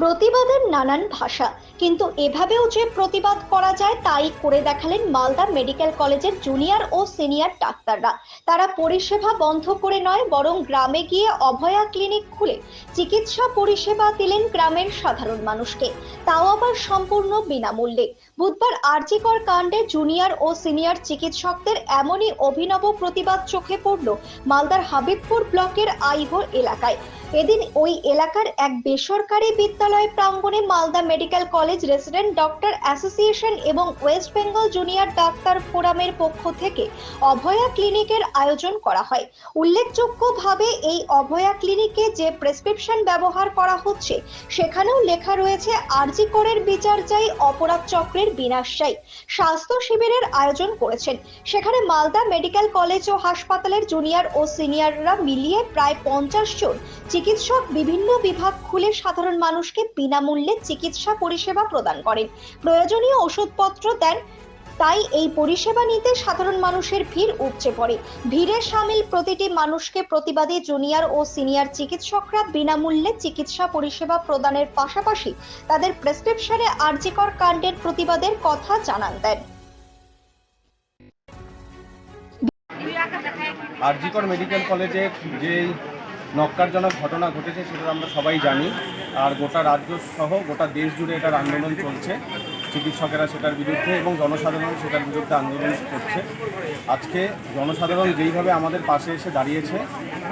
প্রতিবাদের নানান ভাষা। কিন্তু এভাবেও যে প্রতিবাদ করা যায়, তাই করে দেখালেন মালদা মেডিকেল কলেজের জুনিয়র ও সিনিয়র ডাক্তাররা। তারা পরিষেবা বন্ধ করে নয়, বরং গ্রামে গিয়ে অভয়া ক্লিনিক খুলে চিকিৎসা পরিষেবা দিলেন গ্রামের সাধারণ মানুষকে। তাও আবার সম্পূর্ণ বিনামূল্যে। বুধবার আরজিকর কাণ্ডে জুনিয়র ও সিনিয়র চিকিৎসকদের এমনই অভিনব প্রতিবাদ চোখে পড়ল মালদার হাবিবপুর ব্লকের আইহো এলাকায়। এদিন ওই এলাকার এক বেসরকারি বিদ্যালয় প্রাঙ্গণে Malda medical college resident doctor association এবং ওয়েস্ট বেঙ্গল জুনিয়র ডাক্তার ফোরামের পক্ষ থেকে অভয়া ক্লিনিকের আয়োজন করা হয়। উল্লেখযোগ্যভাবে এই অভয়া ক্লিনিকে যে প্রেসক্রিপশন ব্যবহার করা হচ্ছে, সেখানেও লেখা রয়েছে, আরজি করের বিচার চাই, অপরাধ চক্রের বিনাশ চাই। স্বাস্থ্য শিবিরের আয়োজন করেছেন। সেখানে মালদা মেডিকেল কলেজ ও হাসপাতালের জুনিয়র ও সিনিয়ররা মিলিয়ে প্রায় পঞ্চাশ জন চিকিৎসক বিভিন্ন বিভাগ খুলে সাধারণ মানুষকে বিনামূল্যে চিকিৎসা পরিষেবা প্রদান করেন। প্রয়োজনীয় ওষুধপত্র দেন, তাই এই পরিষেবা নিতে সাধারণ মানুষের ভিড় উপচে পড়ে। ভিড়ে সামিল প্রতিটি মানুষকে প্রতিবাদী জুনিয়র ও সিনিয়র চিকিৎসকরা বিনামূল্যে চিকিৎসা পরিষেবা প্রদানের পাশাপাশি তাদের প্রেসক্রিপশনে আর্জিকর কাণ্ডের প্রতিবাদের কথা জানান দেন। আরজিকর মেডিকেল কলেজের যে নক্কারজনক ঘটনা ঘটেছে সেটা আমরা সবাই জানি। আর গোটা রাজ্য সহ গোটা দেশ জুড়ে এটার আন্দোলন চলছে। চিকিৎসকেরা সেটার বিরুদ্ধে এবং জনসাধারণ সেটার বিরুদ্ধে আন্দোলন করছে। আজকে জনসাধারণ যেইভাবে আমাদের পাশে এসে দাঁড়িয়েছে,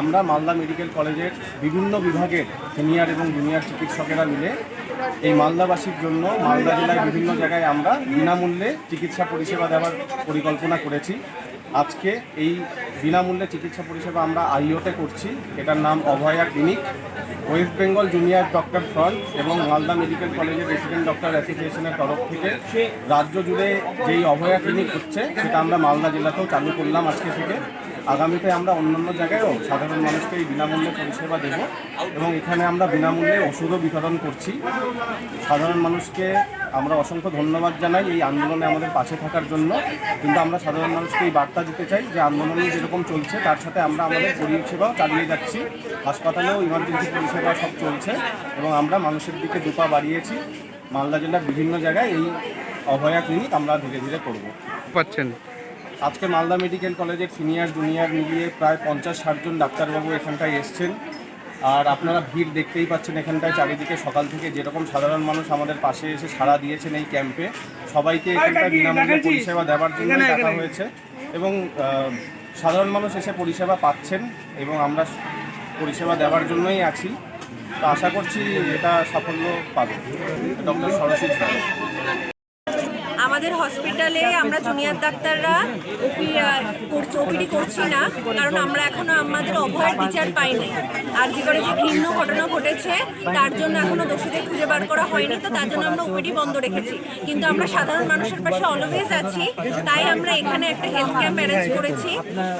আমরা মালদা মেডিকেল কলেজের বিভিন্ন বিভাগের সিনিয়র এবং জুনিয়র চিকিৎসকেরা মিলে এই মালদাবাসীর জন্য মালদা জেলায় বিভিন্ন জায়গায় আমরা বিনামূল্যে চিকিৎসা পরিষেবা দেওয়ার পরিকল্পনা করেছি। আজকে এই বিনামূল্যে চিকিৎসা পরিষেবা আমরা আইওতে করছি। এটার নাম Abhaya clinic. West Bengal junior doctor front এবং মালদা মেডিকেল কলেজের রেসিডেন্ট ডক্টর অ্যাসোসিয়েশনের তরফ থেকে রাজ্য জুড়ে যেই অভয়া ক্লিনিক হচ্ছে, সেটা আমরা মালদা জেলাতেও চালু করলাম আজকে থেকে। আগামীতে আমরা অন্যান্য জায়গায়ও সাধারণ মানুষকে এই বিনামূল্যে পরিষেবা দেব এবং এখানে আমরা বিনামূল্যে ওষুধও বিতরণ করছি। সাধারণ মানুষকে আমরা অসংখ্য ধন্যবাদ জানাই এই আন্দোলনে আমাদের পাশে থাকার জন্য। কিন্তু আমরা সাধারণ মানুষকে এই বার্তা দিতে চাই যে আন্দোলন যেরকম চলছে তার সাথে আমরা আমাদের পরিষেবাও চালিয়ে যাচ্ছি। হাসপাতালেও ইমার্জেন্সি পরিষেবা সব চলছে এবং আমরা মানুষের দিকে দুপা বাড়িয়েছি। মালদা জেলার বিভিন্ন জায়গায় এই অভয়া ক্লিনিক আমরা ধীরে ধীরে করব। পাচ্ছেন। আজকে মালদা মেডিকেল কলেজের সিনিয়র জুনিয়র মিলিয়ে প্রায় পঞ্চাশ ষাটজন ডাক্তারবাবু এখানটায় এসছেন। আর আপনারা ভিড় দেখতেই পাচ্ছেন এখানটায় চারিদিকে সকাল থেকে যেরকম সাধারণ মানুষ আমাদের পাশে এসে সাড়া দিয়েছেন এই ক্যাম্পে সবাইকে এখানটায় বিনামূল্যে পরিষেবা দেওয়ার জন্য ডাকা হয়েছে। এবং সাধারণ মানুষ এসে পরিষেবা পাচ্ছেন এবং আমরা পরিষেবা দেওয়ার জন্যই আছি। তো আশা করছি এটা সাফল্য পাবে। ডক্টর সরস্বতী। আমাদের হসপিটালে আমরা জুনিয়র ডাক্তাররা ওপি ওপিডি করছি না, কারণ আমরা এখনও আমাদের অভয়ের বিচার পাইনি। আর করে যে ভিন্ন ঘটনা ঘটেছে, তার জন্য এখনও দোষীদের খুঁজে বার করা হয়নি, তো তার জন্য আমরা ওপিডি বন্ধ রেখেছি। কিন্তু আমরা সাধারণ মানুষের পাশে অলওয়েজ আছি, তাই আমরা এখানে একটা হেলথ ক্যাম্প অ্যারেঞ্জ করেছি,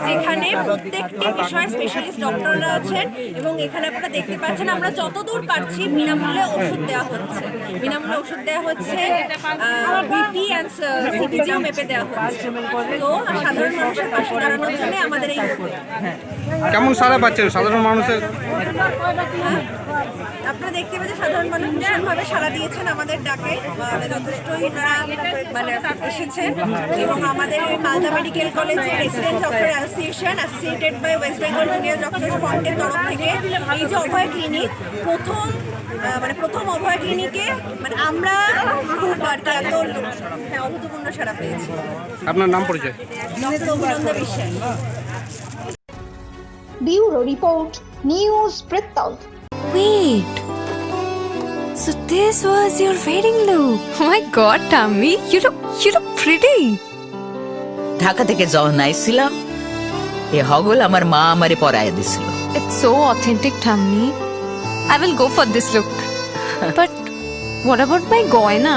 যেখানে প্রত্যেকটি বিষয়ে স্পেশালিস্ট ডক্টররা আছেন এবং এখানে আপনারা দেখতে পাচ্ছেন আমরা যতদূর পারছি বিনামূল্যে ওষুধ দেওয়া হচ্ছে। বিনামূল্যে ওষুধ দেওয়া হচ্ছে বিপি অ্যান্ড সিটিজিও মেপে দেওয়া হচ্ছে তো সাধারণ মানুষের পাশে দাঁড়ানোর জন্য আমাদের এই কেমন সারা পাচ্ছেন সাধারণ মানুষের আপনারা দেখতে পাচ্ছেন সাধারণ মানুষ ভীষণভাবে সাড়া দিয়েছেন আমাদের ডাকে মানে যথেষ্টই ওনারা মানে এসেছেন। এবং আমাদের মালদা মেডিকেল কলেজের resident doctor association associated by West Bengal junior doctor ফ্রন্টের তরফ থেকে এই যে অভয় ক্লিনিক প্রথম মানে প্রথম অভয় ক্লিনিকে মানে আমরা খুব এত হ্যাঁ অভূতপূর্ণ সাড়া পেয়েছি আপনার নাম পরিচয় রিপোর্ট নিউজ বৃত্তান্ত Wait. So this was your wedding look. Oh my god, Tammy, you look you look pretty. Dhaka থেকে যখন আইছিলাম এ হগল আমার মা আমারে পরায় দিছিল It's so authentic, Tammy. I will go for this look. but what about my goina?